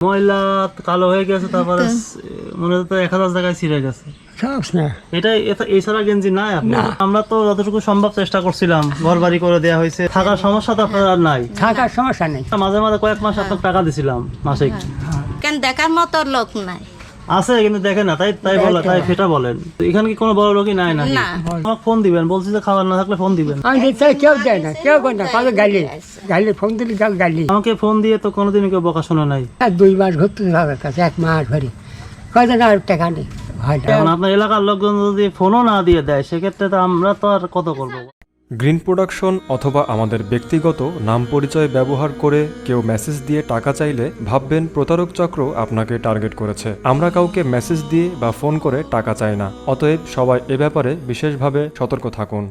ময়লা কালো হয়ে গেছে তারপরে মনে হতো এক হাজার জায়গায় ছিঁড়ে গেছে। এটা এটা- এছাড়া গেঞ্জি নাই আপনার আমরা তো যতটুকু সম্ভব চেষ্টা করছিলাম ঘর বাড়ি করে দেওয়া হয়েছে। থাকার সমস্যা তো আপনার আর নাই। থাকার সমস্যা নেই। মাঝে মাঝে কয়েক মাস আপনার টাকা দিছিলাম মাসে কেন দেখার মতো লোক নাই? আছে কিন্তু দেখে না তাই তাই বলে তাই সেটা বলেন। এখানে কি কোনো বড় লোকই নাই নাকি? আমাকে ফোন দিবেন বলছি যে খাবার না থাকলে ফোন দিবেন। আমি দেখতে কেউ দেয় না কেউ করে না কত গালি। গালি ফোন দিলে যাও গালি। আমাকে ফোন দিয়ে তো কোনোদিন কেউ বকা শোনা নাই। আর দুই মাস ঘুরতে হবে কাছে এক মাস ভরে কয়দিন আর টাকা নেই? হয় না। আপনার এলাকার লোকজন যদি ফোনও না দিয়ে দেয় সেক্ষেত্রে তো আমরা তো আর কত করব? গ্রিন প্রোডাকশন অথবা আমাদের ব্যক্তিগত নাম পরিচয় ব্যবহার করে কেউ মেসেজ দিয়ে টাকা চাইলে ভাববেন প্রতারক চক্র আপনাকে টার্গেট করেছে। আমরা কাউকে মেসেজ দিয়ে বা ফোন করে টাকা চাই না। অতএব সবাই এ ব্যাপারে বিশেষভাবে সতর্ক থাকুন।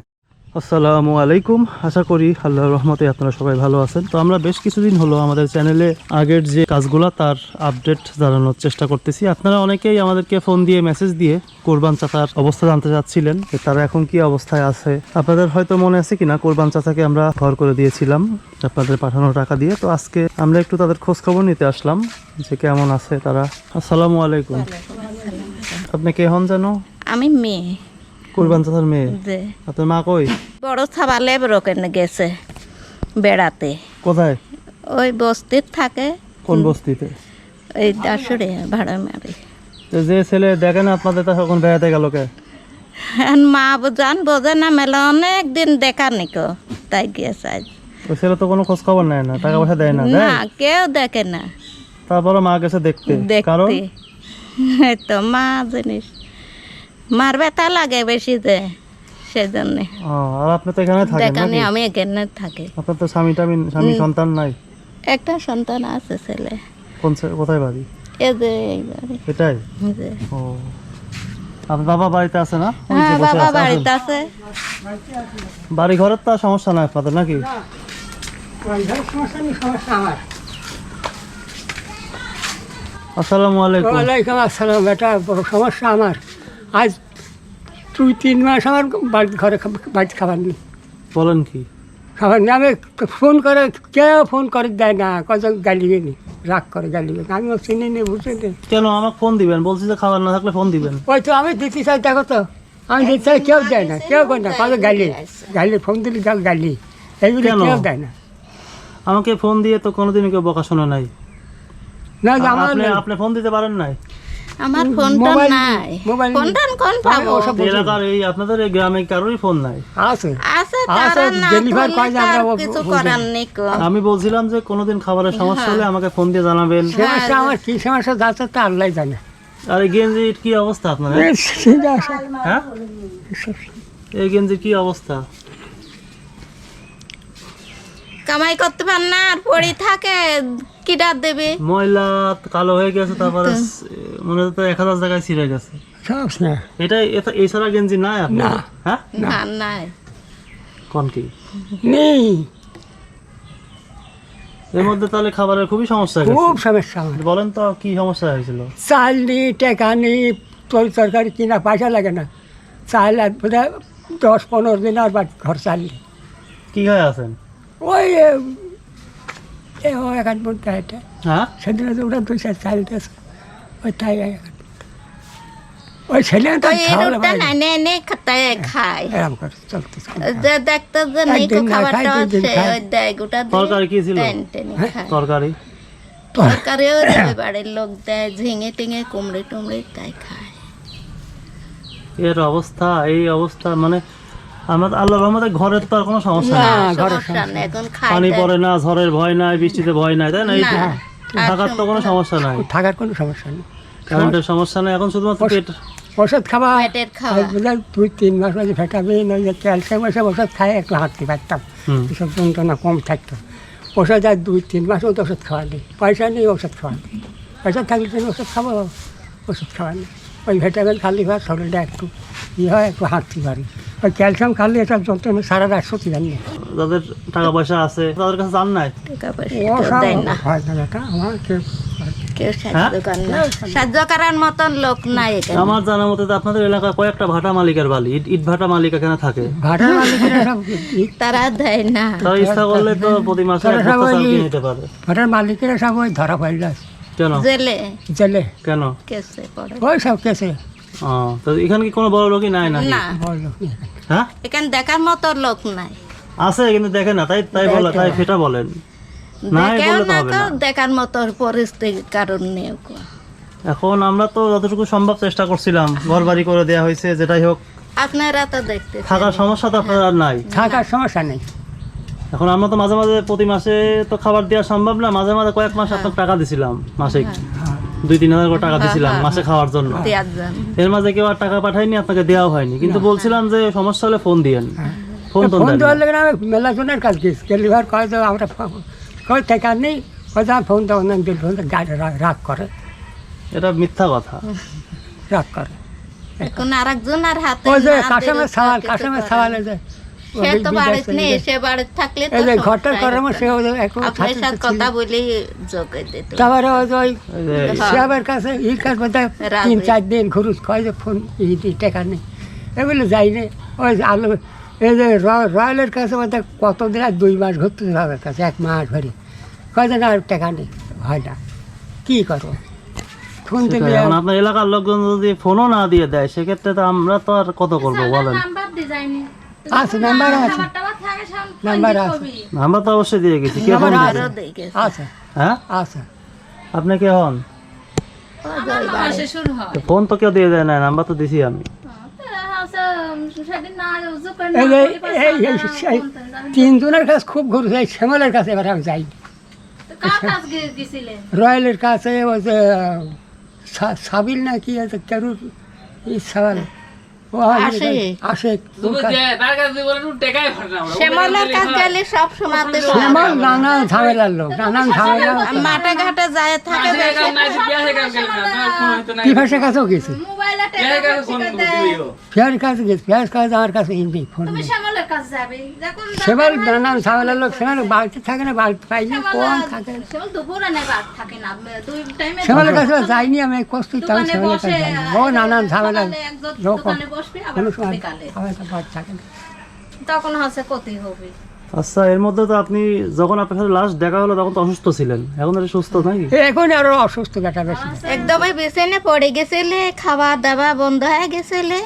আসসালামু আলাইকুম। আশা করি আল্লাহর রহমতে আপনারা সবাই ভালো আছেন। তো আমরা বেশ কিছুদিন হলো আমাদের চ্যানেলে আগের যে কাজগুলো তার আপডেট জানানোর চেষ্টা করতেছি। আপনারা অনেকেই আমাদেরকে ফোন দিয়ে মেসেজ দিয়ে কোরবান চাচার অবস্থা জানতে চাচ্ছিলেন যে তারা এখন কি অবস্থায় আছে। আপনাদের হয়তো মনে আছে কিনা কোরবান চাচাকে আমরা ঘর করে দিয়েছিলাম আপনাদের পাঠানো টাকা দিয়ে। তো আজকে আমরা একটু তাদের খোঁজ খবর নিতে আসলাম যে কেমন আছে তারা। আসসালামু আলাইকুম। আপনি কে হন যেন? আমি মেয়ে। কোরবান চাচার মেয়ে আপনার মা কই? বড় ছাবালে ব্রোকেন গেছে বেড়াতে। কোথায়? ওই বস্তির থাকে। কোন বস্তিতে? ওই দাসুরে ভাড়া মারে তো যে ছেলে দেখে না আপনাদের তা এখন বেড়াতে গেল কে? আর মা জান বোঝে না মেলে অনেক দিন দেখা নিকো তাই গিয়েছে আজ। ওই ছেলে তো কোনো খোঁজ খবর নেয় না টাকা পয়সা দেয় না না দেয় কেউ দেখে না। তারপরে মা গেছে দেখতে। কারণ? দেখতে এই তো মা জিনিস। মার ব্যথা লাগে বেশি যে সেজন্যে। ও, আর আপনি তো এখানে থাকেন নাকি? আমি এখানে থাকি। আপনার তো স্বামী টামি স্বামী সন্তান নাই? একটা সন্তান আছে ছেলে। কোন কোথায় বাড়ি? এ যে এটাই? ও। আপনার বাবা বাড়িতে আছে না? হ্যাঁ বাবা বাড়িতে আছে। বাড়ি ঘরের তো সমস্যা নাই আপনাদের নাকি? সমস্যা নেই সমস্যা আসসালামু আলাইকুম। ওয়ালাইকুম আসসালাম এটা বড় সমস্যা আমার। আজ দুই তিন মাস আমার বাড়িতে ঘরে বাড়িতে খাবার নেই। বলেন কি? খাবার নেই। আমি ফোন করে কেউ ফোন করে দেয় না কত গালি নি রাগ করে গালি নি। আমি চিনি নি বুঝে নি। কেন আমাকে ফোন দিবেন? বলছি যে খাবার না থাকলে ফোন দিবেন। ওই তো আমি দিতে চাই দেখো তো। আমি দিতে চাই কেউ দেয় না কেউ করে না কত গালি গালি ফোন দিলে যাও গালি এইগুলো? কেউ দেয় না। আমাকে ফোন দিয়ে তো কোনোদিন কেউ বকা শোনা নাই। না। আপনি ফোন দিতে পারেন নাই? আমার ফোন টোন নাই। ফোন টোন কোন পাবো? এলাকার এই আপনাদের এই গ্রামে কারোরই ফোন নাই। আছে। আছে তারা না যে আমরা কিছু করার নেই আমি বলছিলাম যে কোনোদিন খাবারের সমস্যা হলে আমাকে ফোন দিয়ে জানাবেন। সমস্যা আমার কি সমস্যা যাচ্ছে তা আল্লাহ জানে। আর এই গেঞ্জির কি অবস্থা আপনার হ্যাঁ? হ্যাঁ? এই গেঞ্জির কি অবস্থা? কামাই করতে পার না আর পড়ি থাকে কিডার দেবে? ময়লা কালো হয়ে গেছে তারপরে মনে হতো এক হাজার জায়গায় ছিঁড়ে গেছে। সব না এটা এটা- এছাড়া গেঞ্জি নাই আপনার হ্যাঁ? না। নাই। কোন কি? নেই। এর মধ্যে তাহলে খাবারের খুবই সমস্যা খুব সমস্যা বলেন তো কি সমস্যা হয়েছিল? চাল নি টাকা নি তরি তরকারি কিনা পয়সা লাগে না। চাল আর বোধহয় দশ পনেরো দিন আর ঘর চাল নেই। কি হয়ে আছেন? ওই হ্যাঁ? সেদিন তো ওটা দুই চার চাল দিয়েছে ওই তাই এখন ওই ছেলে তো ওই খাওয়ালে রুটটা পারে না। নে নে খাতায় খায় এরকম করে চলতেছে যে দেখতে যে নেই কো খাবারটা খায়, দুদিন সে খায়। ওই দেয় গোটা তরকারি কি ছিল? টেনে টেনে খায়। তরকারি? তরকারিও দেবে বাড়ির লোক দেয় ঝিঙে টিঙে কুমড়ে টুমড়ে তাই খায়। এর অবস্থা এই অবস্থা মানে আমার আল্লাহ রহমতে ঘরের তো আর কোনো সমস্যা নেই। হ্যাঁ, সমস্যা নেই এখন খায় পানি পড়ে না ঝড়ের ভয় নাই বৃষ্টিতে ভয় নাই তাই না? এই থাকার তো কোনো সমস্যা নাই। থাকার কোনো সমস্যা নেই। কারেন্টের সমস্যা নেই এখন শুধুমাত্র পেট ওষুধ খাওয়া। পেটের খাওয়া। দুই তিন মাস ওই ভিটামিন ওই যে ক্যালসিয়াম ওসব ওষুধ খাই একটু হাঁটতে পারতাম। এসব যন্ত্রণা কম থাকতো। ওষুধ আর দুই তিন মাস মতো ওষুধ খাওয়া নেই। পয়সা নেই ওষুধ খাওয়া নেই। পয়সা থাকলে তুমি ওষুধ খাব ওষুধ খাওয়া নেই। ওই ভিটামিন খালি হয় শরীরটা একটু ইয়ে হয় একটু হাঁটতে পারি। ওই ক্যালসিয়াম খালি এসব যন্ত্রণা সারা রাত সত্যি জানি যাদের টাকা পয়সা আছে তাদের কাছে জান নাই? টাকা পয়সা ও কেউ সব দেয় না। না এটা আমার কেউ কেউ? সাহায্য করে না। সাহায্য করার মতন লোক নাই আমার জানা মতে আপনাদের এলাকায় কয়েকটা ভাটা মালিকের বাড়ি ইট ইট ভাটা মালিক এখানে থাকে। ভাটার মালিকেরা তারা দেয় না। তারা ইচ্ছা করলে তো প্রতি মাসে এক তারা বস্তা সবাই- চাল কিনে নিতে পারে। ভাটার মালিকেরা সব ওই ধরা পড়ল কেন? জেলে। জেলে। কেন? কেসে পড়ে। ওই সব কেসে। ও তো এখানে কি কোনো বড় লোকই নাই নাকি? না। হ্যাঁ? এখানে দেখার মতো লোক নাই। আছে কিন্তু দেখে না তাই তাই বলে তাই সেটা বলেন। নাই বললে তো না হবে না। দেখার মতো পরিস্থিতির কারণ নেই এখন আমরা তো যতটুকু সম্ভব চেষ্টা করছিলাম ঘর বাড়ি করে দেওয়া হয়েছে যেটাই হোক। আপনারা তো দেখতে থাকার সমস্যা তো আপনার আর নাই। থাকার সমস্যা নেই। এখন আমরা তো মাঝে মাঝে প্রতি মাসে তো খাবার দেওয়া সম্ভব না মাঝে মাঝে কয়েক মাস আপনার টাকা দিছিলাম মাসে দুই তিন হাজার করে টাকা দিছিলাম মাসে খাওয়ার জন্য। এর মাঝে কেউ আর টাকা পাঠায়নি আপনাকে দেওয়াও হয়নি। কিন্তু বলছিলাম যে সমস্যা হলে ফোন দিয়েন। ফোন তো ফোন দেওয়ার না। আমি মেলা জনের কাজ গেছি। ডেলিভার করে দেবো আমরা কই টাকা নেই? হয়তো আমি ফোন দেবো না দিল ফোন গাড়ি রাগ করে। এটা মিথ্যা কথা। রাগ করে। এখন আরেকজন আর হাতে ওই যে কাশেমের তো সাওয়াল কাশেমের সাওয়াল নেই। সে তো বাড়িতে নেই সে বাড়িতে থাকলে তো এই যে সব ঘরটার তাই। সে ওদের আপনার সাথে কথা বলি যোগে দিত তারপরে ওই যে ওই এই যে সাহেবের কাছে ই কাজ বোধহয় তিন চার দিন ঘুরুস কয় যে ফোন ই ই টাকা নেই। এগুলো যাইনি। ওই আলু এই যে রয়্যালের কাছে বোধহয় কতদিন আর দুই মাস ঘুরতে সাহেবের কাছে এক মাস ভরি কয় যে না টাকা নেই হয় না। কী করব? ফোন দিলে এখন আপনার এলাকার লোকজন যদি ফোনও না দিয়ে দেয় সেক্ষেত্রে তো আমরা তো আর কত করব বলেন? আছে। নাম্বার আছে নাম্বার আছে। আমরা তো অবশ্যই দিয়ে গেছি কে ফোন আছে হ্যাঁ? আছে আপনি কে হন? ফোন তো কেউ দিয়ে দেয় না নাম্বার তো দিছি আমি। এই যে এই এই এই তিনজনের কাছে খুব ঘুরছে এই শ্যামলের কাছে এবার আমি যাই। রয়্যালের কাছে ওই যে সাবিল না কি আছে কেরুর ই সাবাল মাঠে ঘাটে যায় থাকে দেখে। পিফাসের কাছেও গেছে। ফেয়ার কাছে গেছে ফেয়ার কাছে আমার কাছে ফোন নেই। নানান ঝামেলার লোক বাড়িতে থাকে না বাড়িতে পাই না কম থাকে শ্যামলের কাছে যাইনি আমি কষ্ট তাও শ্যামলের কাছে ও নানান ঝামেলার লোক। তখন হচ্ছে ক্ষতি হবে। আচ্ছা এর মধ্যে তো আপনি যখন আপনার সাথে লাস্ট দেখা হলো তখন তো অসুস্থ ছিলেন। এখন আর সুস্থ নাকি এখন আরও অসুস্থ বেটা বেশি। একদমই বিছানে পড়ে গেছিলে খাওয়া দাওয়া বন্ধ হয়ে গেছিলে।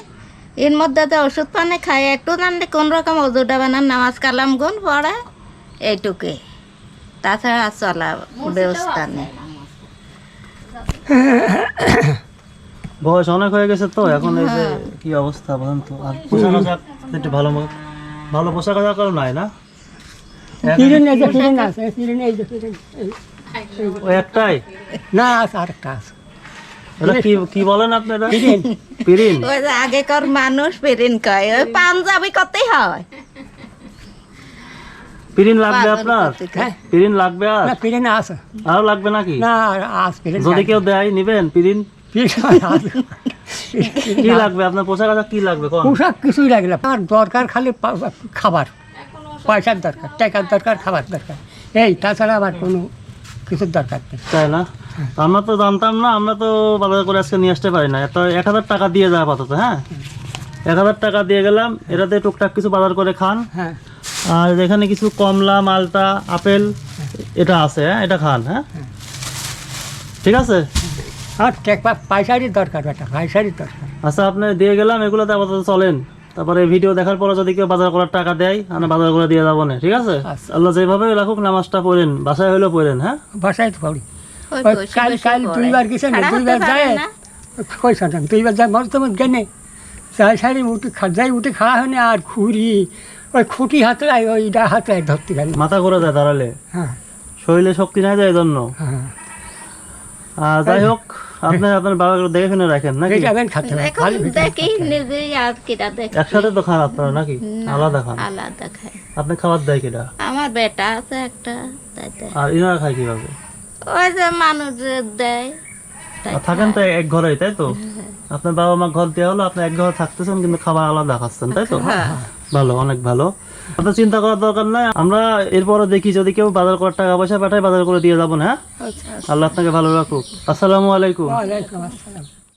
এর মধ্যে তো ওষুধ পানি খাই একটু জানলে কোন রকম অজুটা বানান নামাজ কালাম গুণ পড়ে এইটুকে। তাছাড়া চলা ব্যবস্থা নেই। বয়স অনেক হয়ে গেছে তো এখন এই যে কি অবস্থা বলেন তো? আর পোশাক আশাক একটু ভালো ভালো পোশাক আশাক নাই না? এই যে আছে এই যে একটাই? না আছে আরেকটা আছে। কি কি বলেন আপনারা? ফিরেন পিরিন? ওই যে আগেকার মানুষ পেরিন কয় ওই পাঞ্জাবি করতেই হয়। পিরিন লাগবে আপনার? হ্যাঁ। পিরিন লাগবে আর? না আছে। আরও লাগবে নাকি? না যদি কেউ দেয় নিবেন পিরিন? কি লাগবে? আপনার পোশাক আশাক কি লাগবে? কোন? পোশাক কিছুই লাগে না। আমার দরকার খালি খাবার। পয়সার দরকার টাকার দরকার খাবার দরকার। এই তাছাড়া আমার কোনো কিছুর দরকার নেই। তাই না? আমরা তো জানতাম না আমরা তো বাজার করে আজকে নিয়ে আসতে পারি না। তো এক হাজার টাকা দিয়ে যায় আপাতত হ্যাঁ? এক হাজার টাকা দিয়ে গেলাম এটাতে টুকটাক কিছু বাজার করে খান। হ্যাঁ। আর এখানে কিছু কমলা মালটা আপেল এটা আছে হ্যাঁ? এটা খান হ্যাঁ। ঠিক আছে? টাকা পয়সারই দরকার বেটা পয়সারই দরকার। আচ্ছা আপনি দিয়ে গেলাম এগুলোতে আপাতত চলেন। তারপরে ভিডিও দেখার পরে যদি কেউ বাজার করার টাকা দেয় আমি বাজার করে দিয়ে যাব না ঠিক আছে? আচ্ছা। আল্লাহ যেভাবে রাখুক নামাজটা পড়েন বাসায় হলেও পড়েন হ্যাঁ? বাসায় তো পড়ি। ওই ওই কাল কাল দুইবার গেছে না দুইবার যায়। কই দুইবার যায় মতো মত গেনে। যাই সারি উঠে যাই উঠে খাওয়া হয় না আর খুঁড়ি। ওই খুঁটি হাতে ওইটা হাতে ধরতে গেল। মাথা ঘুরে যায় দাঁড়ালে। হ্যাঁ। শরীরে শক্তি নাই যায় জন্য। হ্যাঁ। আর যাই হোক আপনি আপনার বাবা দেখে শুনে রাখেন নাকি? যাবেন খাতে এখন দেখি আর কিটা দেখি। একসাথে তো খান আপনারা নাকি? আলাদা খান। আলাদা খাই। আপনি খাবার দেয় কিনা আমার বেটা আছে একটা তাই আর ইনারা খায় কীভাবে? ওই যে মানুষ দেয় থাকেন তো এক ঘরেই তাই তো? আপনার বাবা মা ঘর দেওয়া হলো আপনি এক ঘরে থাকতেছেন কিন্তু খাবার আলাদা খাচ্ছেন তাই তো? ভালো অনেক ভালো। আপনার চিন্তা করার দরকার নাই আমরা এরপরে দেখি যদি কেউ বাজার করার টাকা পয়সা পাঠায় বাজার করে দিয়ে যাব না হ্যাঁ? আল্লাহ আপনাকে ভালো রাখুক। আসসালামু আলাইকুম। আসসালাম।